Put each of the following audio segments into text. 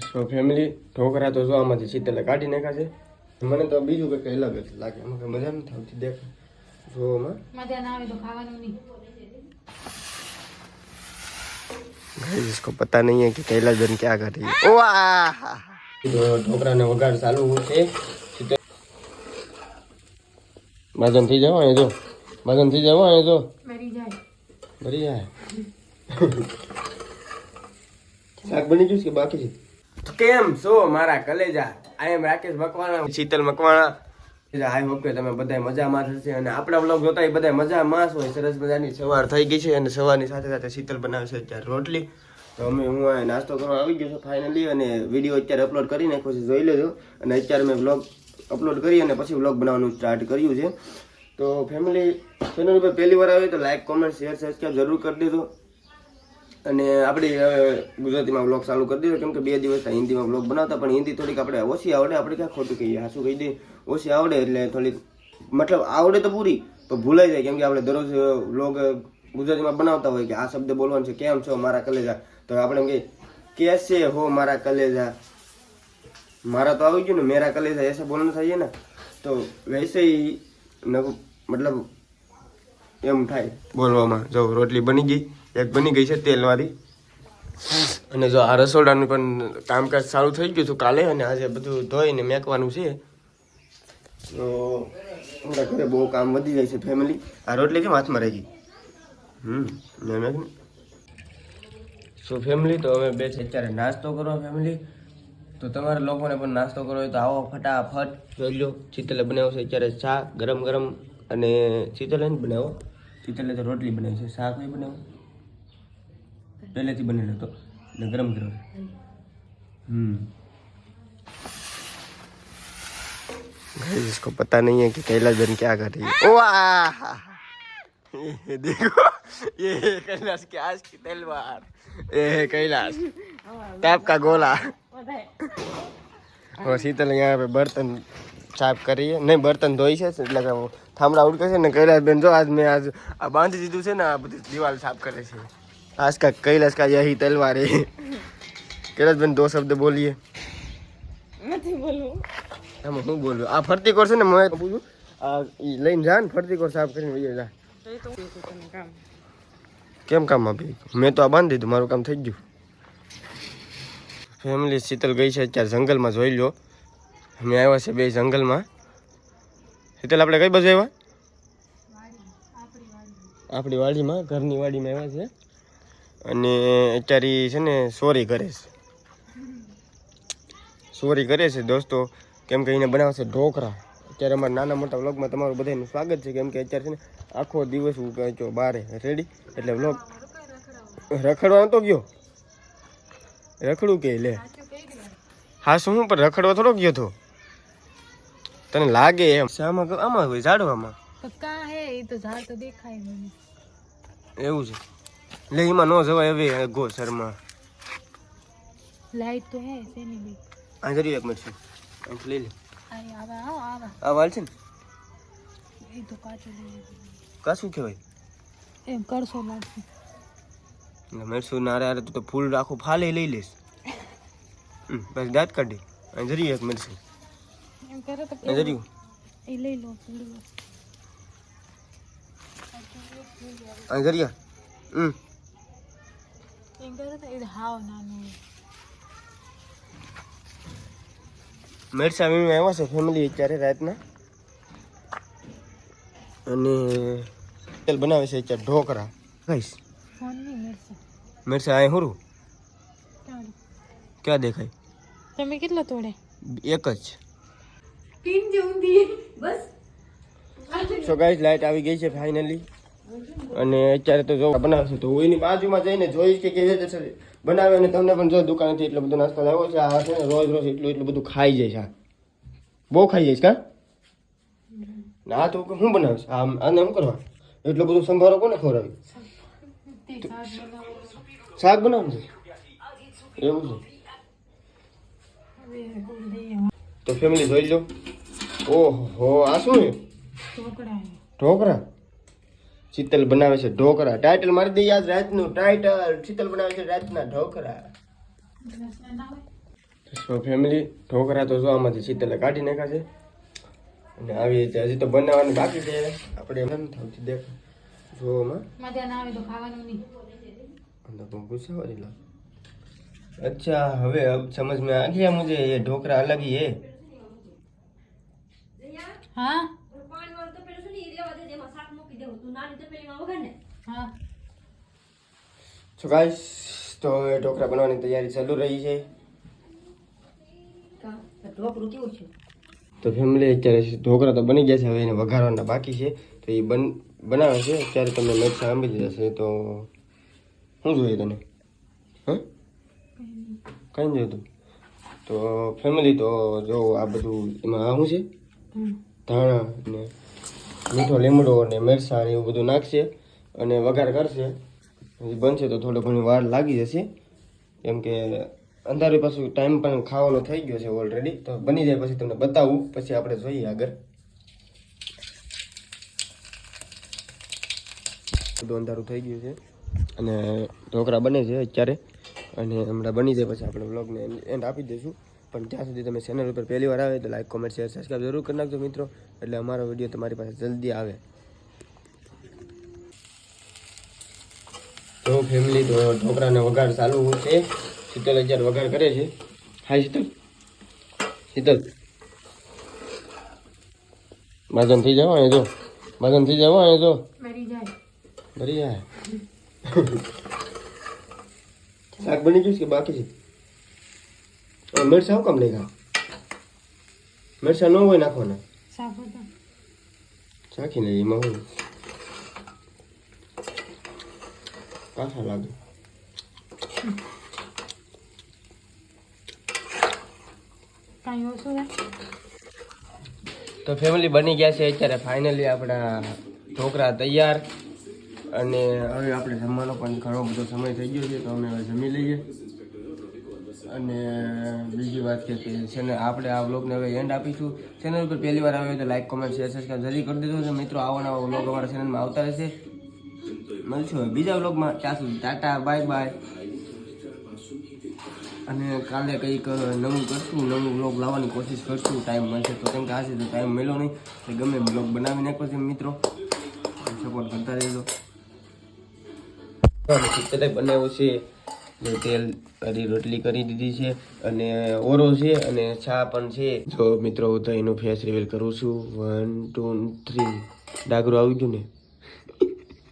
સો family dhokla તો જો આમાંથી શીતલે કાઢી નાખ્યા છે મને તો બીજું કંઈક અલગ જ લાગે મને કંઈ મજા નથી આવતી દેખ જોવામાં મજા ના આવે તો ખાવાનું નહીં गाइस इसको पता नहीं है कि कैलाश बन क्या कर रही है वाह तो ઢોકરાને વઘાર ચાલુ છે શીતલ બાજન થઈ જાવ અહીંયા જો બાજન થઈ જાવ અહીંયા જો મરી જાય ભરી જાય શાક બની ગયું છે કે બાકી છે તો કેમ છો મારા કલેજા? I am Rakesh Makwana. Sheetal Makwana. I hope કે તમે બધા મજામાં થશે અને આપણા વ્લોગ જોતા એ બધા મજામાં હોય. સરસ મજાની સવાર થઈ ગઈ છે અને સવારની સાથે સાથે શીતલ બનાવે છે અત્યારે રોટલી. તો અમે હું આ નાસ્તો કરવા આવી ગયો છું ફાઇનલી અને વીડિયો અત્યારે અપલોડ કરી નાખ્યો છે. જોઈ લેજો. અને અત્યારે મેં વ્લોગ અપલોડ કરી અને પછી વ્લોગ બનાવવાનું સ્ટાર્ટ કર્યું છે. તો ફેમિલી ચેનલ પર પહેલી વાર આવે તો લાઈક કોમેન્ટ શેર સબસ્ક્રાઈબ જરૂર કરી દેજો. અને આપણે ગુજરાતીમાં બ્લોગ ચાલુ કરી દીધો. કેમ કે બે દિવસ હિન્દીમાં બ્લોગ બનાવતા, પણ હિન્દી થોડીક આપણે ઓછી આવડે. આપણે ક્યાં ખોટું કહીએ? હાસું કહી દઈએ ઓછી આવડે એટલે થોડીક, મતલબ આવડે તો પૂરી તો ભૂલાઈ જાય. કેમ કે આપણે દરરોજ બ્લોગ ગુજરાતીમાં બનાવતા હોય કે આ શબ્દ બોલવાનો છે, કેમ છો મારા કલેજા? તો આપણે એમ કે છે હો મારા કલેજા? મારા તો આવી ગયું ને, મેરા કલેજા, એસે બોલવાનું થાય ને? તો વૈસે મતલબ એમ થાય, બોલવામાં. જો રોટલી બની ગઈ. એક બની ગઈ છે તેલવાળી. અને જો આ રસોડાનું પણ કામકાજ સારું થઈ ગયું હતું કાલે, અને આજે બધું ધોઈને મેકવાનું છે. તો અમારા ઘરે બહુ કામ વધી જાય છે ફેમિલી આ રોટલી કેમ હાથમાં રહી ગઈ હમ મેં મેં સો ફેમિલી તો અમે બે છે અત્યારે નાસ્તો કરો ફેમિલી તો તમારા લોકોને પણ નાસ્તો કરવો હોય તો આવો ફટાફટ. જોઈ લો ચીતલે બનાવો છે અત્યારે ચા ગરમ ગરમ, અને ચીતલે જ બનાવો ચીતલે તો રોટલી બનાવી છે, શાક નહીં બનાવો પહેલેથી બનેલો હતો ને ગરમ ગરમ હમ गाइस इसको पता नहीं है कि कैलाश बन क्या कर रही है वाह ये देखो ये है कैलाश के आज की तलवार ये है कैलाश टैप का गोला और शीतल यहाँ पे बर्तन साफ કરી છે નહીં બર્તન ધોઈ છે એટલે કે થાંભલા ઉડકે છે ને કૈલાસ બેન જો આજ મેં આજ આ બાંધી દીધું છે ને આ બધી દિવાલ સાફ કરે છે आज का कैलाश का यही तलवार है कैलाश બેન દો શબ્દ બોલીએ નથી બોલવું આમાં હું બોલું આ ફરતી કોર છે ને મેં પૂછું આ ઈ લઈને જા ને ફરતી કોર સાફ કરીને વહી જા કામ કેમ કામ આપી મેં તો આ બાંધી દીધું મારું કામ થઈ ગયું ફેમિલી શીતલ ગઈ છે અત્યારે જંગલમાં જોઈ લો અમે આવ્યા છે બે જંગલમાં શીતલ આપણે કઈ બાજુ આવ્યા આપણી વાડીમાં ઘરની વાડીમાં આવ્યા છે અને અત્યારે છે ને સોરી કરે છે. સોરી કરે છે દોસ્તો. કેમ કે એને બનાવશે ઢોકરા. અત્યારે અમારા નાના મોટા વ્લોગમાં તમારું બધાનું સ્વાગત છે. કેમ કે અત્યારે છે ને આખો દિવસ હું કહું છું બારે રેડી. એટલે વ્લોગ રખડવા તો ગયો. રખડું કે લે? હા શું હું પણ રખડવા થોડો ગયો તો તને લાગે એમ. આમાં આમાં ઝાડવામાં? એવું છે. લે એમાં નો જવાય હવે ગો શર્મા. લાઈટ તો હે સેની બી આ જરી એક મિનિટ અહીં લઈ લે. આય આવા આવો આવા. આ વાલ છે ને? એ તો કાચો લઈ કા શું કહેવાય? એમ કરશો લાગશે. એટલે મેરસું નારે આરે તું ફૂલ આખું ફાલે લઈ હમ, પછી દાંત કાઢી. અહીં જરી એક મેરસું એમ કરે તો અહીં જરી એ લઈ લો ફૂલ અહીં જરિયા. હમ એમ કરે તો એ હાવ નાનું મેરસા વીમે આવ્યા છે ફેમિલી અત્યારે રાતના. અને તેલ બનાવે છે અત્યારે ઢોકરા. કઈશ મેરસા અહીં હુરું? ક્યાં દેખાય? તમે કેટલા તોડે? એક જ. ટીન જેવું બસ. સો ગાઈસ લાઈટ આવી ગઈ છે ફાઇનલી અને અત્યારે તો જો બનાવશે તો હું એની બાજુમાં જઈને જોઈશ કે કેવી રીતે. બનાવે અને તમને પણ જો દુકાનેથી એટલો બધો નાસ્તો લાવ્યો છે. આ છે ને રોજ રોજ એટલું એટલું બધું ખાઈ જાય છે બહુ ખાઈ જાય છે કા? ના તો હું બનાવીશ? આ આને શું કરવા? એટલું બધું સંભારો કોને ખવડાવી શાક બનાવો છે? એવું છે? તો ફેમિલી જોઈ લો. ઓહો, આ શું ઢોકળા. ઢોકરા શીતલ બનાવે છે ઢોકરા ટાઇટલ મારી દે યાદ રાતનું. ટાઇટલ શીતલ બનાવે છે રાતના ઢોકરા સો ફેમિલી ઢોકરા તો જો આમાંથી શીતલે કાઢી નાખ્યા છે. અને આવી રીતે હજી તો બનાવવાનું બાકી છે. આપણે એમ થતી દેખ. જોવામાં મજા ના અચ્છા હવે સમજ મેં આ ગયા મુજે? એ ઢોકરા અલગ હી. હા? તો ગાઈસ તો હવે ઢોકરા બનાવવાની તૈયારી ચાલુ રહી છે. ઢોકળું કેવું છે? તો ફેમિલી અત્યારે ઢોકરા તો બની ગયા છે હવે એને વઘારવાના બાકી છે. તો એ બન બનાવે છે. અત્યારે તમને મેચ સાંભળી જશે તો શું જોઈએ તને? હા? કઈ જોતું તો. ફેમિલી તો જો આ બધું એમાં શું છે? ધાણા ને મીઠો લીમડો અને મરચાં એવું બધું નાખશે અને વઘાર કરશે. બનશે તો થોડો ઘણી વાર લાગી જશે. કેમ કે અંધારું પાછું ટાઈમ પણ ખાવાનો થઈ ગયો છે ઓલરેડી તો બની જાય પછી તમને બતાવું. પછી આપણે જોઈએ આગળ. બધું અંધારું થઈ ગયું છે. અને ઢોકળા બને છે અત્યારે. અને હમણાં બની જાય પછી આપણે બ્લોગને એન્ડ આપી દઈશું. પણ ત્યાં સુધી તમે ચેનલ ઉપર પહેલી વાર આવે તો લાઈક કોમેન્ટ શેર સબસ્ક્રાઈબ જરૂર કરી નાખજો મિત્રો. એટલે અમારો વીડિયો તમારી પાસે જલ્દી આવે. તો ફેમિલી તો ઢોકરાને વઘાર ચાલુ છે. શીતલ અત્યારે વઘાર કરે છે. હાય શીતલ. શીતલ. ભાજન થઈ જાવ જો. ભાજન થઈ જાવ જો. મરી જાય. શાક બની ગયું કે બાકી છે? મરચાં હું કામ નહીં ખા મરચાં ન હોય નાખવાના? ચાખી લઈએ એમાં હું. કાસા લાગે તો ફેમિલી બની ગયા છે અત્યારે ફાઇનલી આપણા છોકરા તૈયાર અને હવે આપણે જમવાનો પણ ઘણો બધો સમય થઈ ગયો છે તો અમે હવે જમી લઈએ. અને બીજી વાત કે ને આપણે આ વ્લોગને હવે એન્ડ આપીશું. ચેનલ ઉપર પહેલી વાર આવ્યો તો લાઈક કોમેન્ટ શેર સબસ્ક્રાઈબ જલ્દી કરી દીધો છે મિત્રો, આવો નવા વ્લોગ અમારા ચેનલમાં આવતા રહેશે. મળશું બીજા વ્લોગમાં ત્યાં સુધી ટાટા બાય બાય અને કાલે કંઈક નવું કરશું, નવું બ્લોગ લાવવાની કોશિશ કરશું. ટાઈમ મળશે તો કેમ કે આજે તો ટાઈમ મળ્યો નહીં. ગમે બ્લોગ બનાવી નાખો છે મિત્રો. સપોર્ટ કરતા રહેજો. બનાવ્યો છે. તેલ કરી રોટલી કરી દીધી છે અને ઓરો છે અને ચા પણ છે. જો મિત્રો હું તો એનું ફેસ રિવીલ કરું છું. વન ટુ થ્રી ડાગરો આવી ગયું ને?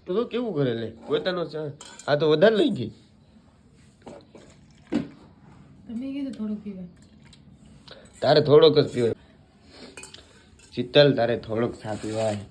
તો કેવું કરે લે? પોતાનો ચા આ તો વધારે લઈ ગઈ. તારે થોડોક જ પીવાય શીતલ તારે થોડોક ચા પીવાય.